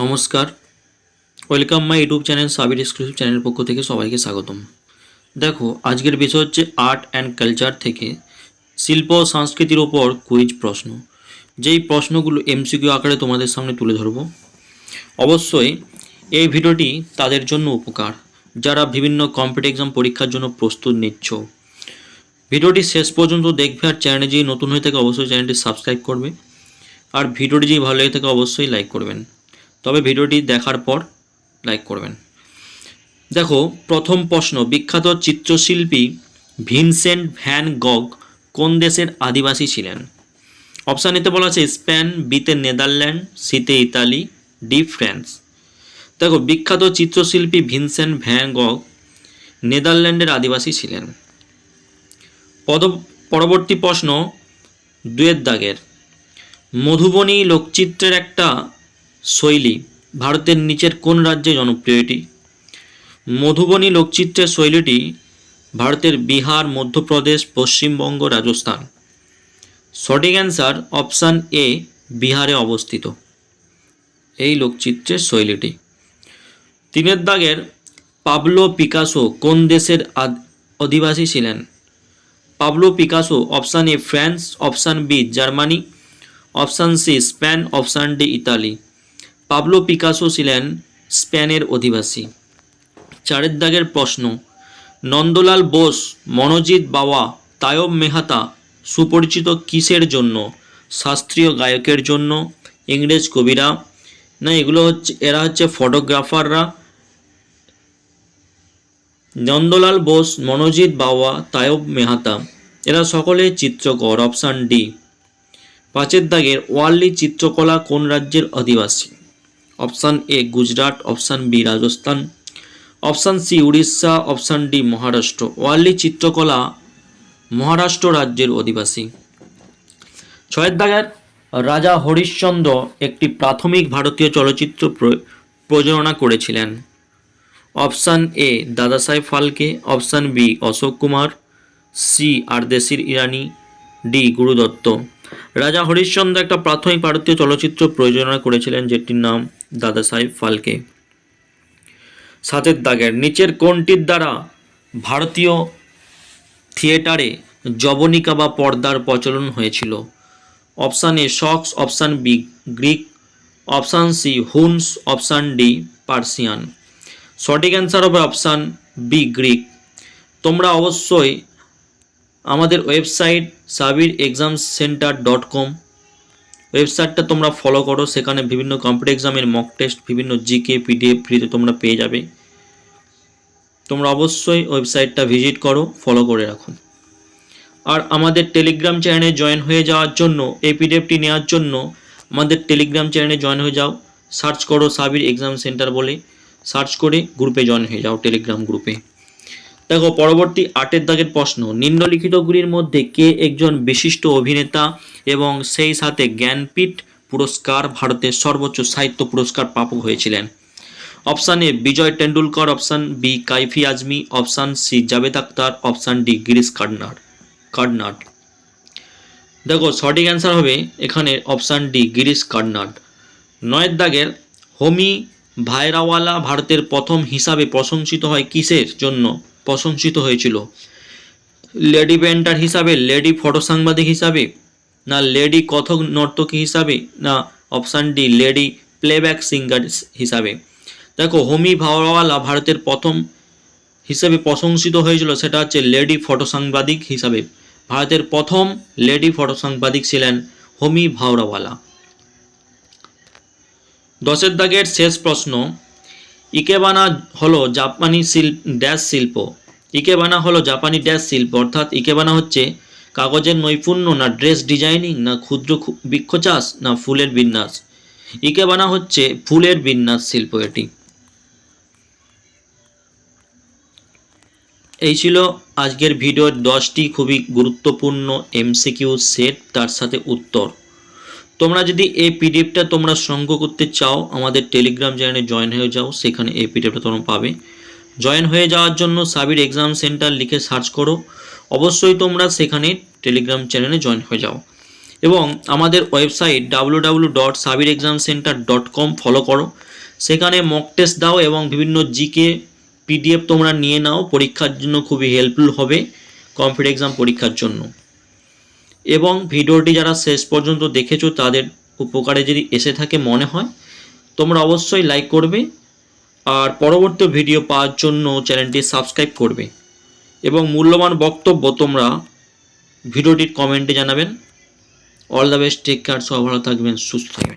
নমস্কার। Welcome my YouTube channel Sabir exclusive চ্যানেলের পক্ষ থেকে সবাইকে স্বাগতম। দেখো, আজকের বিষয় হচ্ছে আর্ট অ্যান্ড কালচার থেকে শিল্প ও সংস্কৃতির ওপর কুইজ প্রশ্ন। যেই প্রশ্নগুলো এমসিকিউ আকারে তোমাদের সামনে তুলে ধরব। অবশ্যই এই ভিডিওটি তাদের জন্য উপকার। যারা বিভিন্ন কম্পিটিভ এক্সাম পরীক্ষার জন্য প্রস্তুত নিচ্ছ। ভিডিওটি শেষ পর্যন্ত দেখবে আর চ্যানেলে যদি নতুন হয়ে থাকে, অবশ্যই চ্যানেলটি সাবস্ক্রাইব করবে। আর ভিডিওটি যদি ভালো লেগে থাকে, অবশ্যই লাইক করবেন। তবে ভিডিওটি দেখার পর লাইক করবেন। দেখো, প্রথম প্রশ্ন, বিখ্যাত চিত্রশিল্পী ভিনসেন্ট ভ্যান গগ কোন দেশের আদিবাসী ছিলেন? অপশান এতে বলা আছে, স্পেন, বিতে নেদারল্যান্ড, সিতে ইতালি, ডি, ফ্রান্স। দেখো, বিখ্যাত চিত্রশিল্পী ভিনসেন্ট ভ্যান গগ নেদারল্যান্ডের আদিবাসী ছিলেন। পদ, পরবর্তী প্রশ্ন, দুয়ের দাগের। মধুবনী লোকচিত্রের একটা শৈলী, ভারতের নিচের কোন রাজ্যে জনপ্রিয় এটি? মধুবনী লোকচিত্রের শৈলীটি ভারতের বিহার, মধ্যপ্রদেশ, পশ্চিমবঙ্গ, রাজস্থান। সঠিক অ্যান্সার অপশান এ, বিহারে অবস্থিত। এই লোকচিত্রের শৈলীটি। তিনের দাগের পাবলো পিকাসো কোন দেশের অধিবাসী ছিলেন? Pablo Picasso, option A France, option B Germany, option C Spain, option D Italy. Pablo Picasso ছিলেন স্পেনের অধিবাসী। চারের দাগের প্রশ্ন, নন্দলাল বোস, মনোজিৎ বাওয়া, তায়ব মেহাতা সুপরিচিত কিসের জন্য, শাস্ত্রীয় গায়কের জন্য ইংরেজ কবিরা? না, এগুলো হচ্ছে, এরা হচ্ছে ফটোগ্রাফাররা। নন্দলাল বোস, মনোজিৎ বাওয়া, তায়ব মেহাতা, এরা সকলে চিত্রকর, অপশান ডি। পাঁচের দাগের ওয়ার্লি চিত্রকলা কোন রাজ্যের অধিবাসী? Option A Gujarat, option B Rajasthan, option C Orissa, option D Maharashtra. Warli চিত্রকলা মহারাষ্ট্র রাজ্যের অধিবাসী। ছয়ের দাগের রাজা হরিশ্চন্দ্র একটি প্রাথমিক ভারতীয় চলচ্চিত্র প্র- প্রযোজনা করেছিলেন। Option A Dadasaheb Phalke, option B Ashok Kumar, C Ardeshir Irani, D Guru Dutt. রাজা হরিশ্চন্দ্র একটা প্রাথমিক ভারতীয় চলচ্চিত্র প্রযোজনা করেছিলেন, যেটির নাম দাদা সাহেব ফালকে। সাতের দাগের নিচের কোনটির দ্বারা ভারতীয় থিয়েটারে জবনিকা বা পর্দার প্রচলন হয়েছিল? Option A Shakas, option B Greek, option C Huns, option D Persian. সঠিক অ্যান্সার হবে অপশান বি গ্রিক। তোমরা অবশ্যই আমাদের website Sabir exam centre dot com ওয়েবসাইটটা তোমরা ফলো করো, সেখানে বিভিন্ন কম্পিউটার এক্সামের মক টেস্ট বিভিন্ন জিকে পিডিএফ ফ্রিতে তোমরা পেয়ে যাবে। তোমরা অবশ্যই ওয়েবসাইটটা ভিজিট করো ফলো করে রাখো। আর আমাদের টেলিগ্রাম চ্যানেলে জয়েন হয়ে যাওয়ার জন্য, এই পিডিএফটি নেওয়ার জন্য আমাদের টেলিগ্রাম চ্যানেলে জয়েন হয়ে যাও। সার্চ করো সাবির এক্সাম সেন্টার বলে। সার্চ করে গ্রুপে জয়েন হয়ে যাও টেলিগ্রাম গ্রুপে দেখো, পরবর্তী আটের দাগের প্রশ্ন। নিম্নলিখিতগুলির মধ্যে কে একজন বিশিষ্ট অভিনেতা এবং সেই সাথে জ্ঞানপীঠ পুরস্কার ভারতের সর্বোচ্চ সাহিত্য পুরস্কার প্রাপক হয়েছিলেন। Option A, Vijay Tendulkar, option B, Kaifi Azmi, option C, Javed Akhtar, option D, Girish Karnad Karnad দেখো, সঠিক অ্যান্সার হবে এখানে অপশান ডি, গিরিশ কার্নাড নয়ের দাগের, হোমি ভাইরাওয়ালা ভারতের প্রথম হিসাবে প্রশংসিত হয় কিসের জন্য? প্রশংসিত হয়েছিল। লেডি পেন্টার হিসাবে, লেডি ফটো সাংবাদিক হিসাবে, না লেডি কথক নর্তকী হিসাবে, না option D lady playback singer হিসাবে। দেখো, হোমি ভাওয়ালা ভারতের প্রথম হিসেবে প্রশংসিত হয়েছিল সেটা হচ্ছে লেডি ফটো সাংবাদিক হিসাবে। ভারতের প্রথম লেডি ফটো সাংবাদিক ছিলেন হোমি ভাওরাওয়ালা দশের দাগের শেষ প্রশ্ন, ইকেবানা হলো জাপানি শিল্প ড্যাশ শিল্প। ইকেবানা হলো জাপানি ড্যাশ শিল্প, অর্থাৎ ইকেবানা হচ্ছে কাগজের নৈপুণ্য না ড্রেস ডিজাইনিং, না ক্ষুদ্র বৃক্ষ চাষ না ফুলের বিন্যাস। ইকেবানা হচ্ছে ফুলের বিন্যাস শিল্প এটি। এই ছিল আজকের ভিডিওর দশটি খুবই গুরুত্বপূর্ণ এমসিকিউ সেট, তার সাথে উত্তর। তোমরা যদি এই পিডিএফটা তোমরা সংগ্রহ করতে চাও, আমাদের টেলিগ্রাম চ্যানেলে জয়েন হয়ে যাও, সেখানে এই পিডিএফটা তোমরা পাবে। জয়েন হয়ে যাওয়ার জন্য সাবির এক্সাম সেন্টার লিখে সার্চ করো। অবশ্যই তোমরা সেখানে টেলিগ্রাম চ্যানেলে জয়েন হয়ে যাও। এবং আমাদের website W W dot Sabir exam centre dot com follow করো। সেখানে মক টেস্ট দাও এবং বিভিন্ন জিকে পিডিএফ তোমরা নিয়ে নাও। পরীক্ষার জন্য খুবই হেল্পফুল হবে কম্পিউটার এক্সাম পরীক্ষার জন্য। এবং ভিডিওটি যারা শেষ পর্যন্ত দেখেছ, তাদের উপকারে যদি এসে থাকে মনে হয়, তোমরা অবশ্যই লাইক করবে। আর পরবর্তী ভিডিও পাওয়ার জন্য চ্যানেলটি সাবস্ক্রাইব করবে। এবং মূল্যবান বক্তব্য তোমরা ভিডিওটির কমেন্টে জানাবেন। All the best take care সব ভালো থাকবেন, সুস্থ থাকবেন।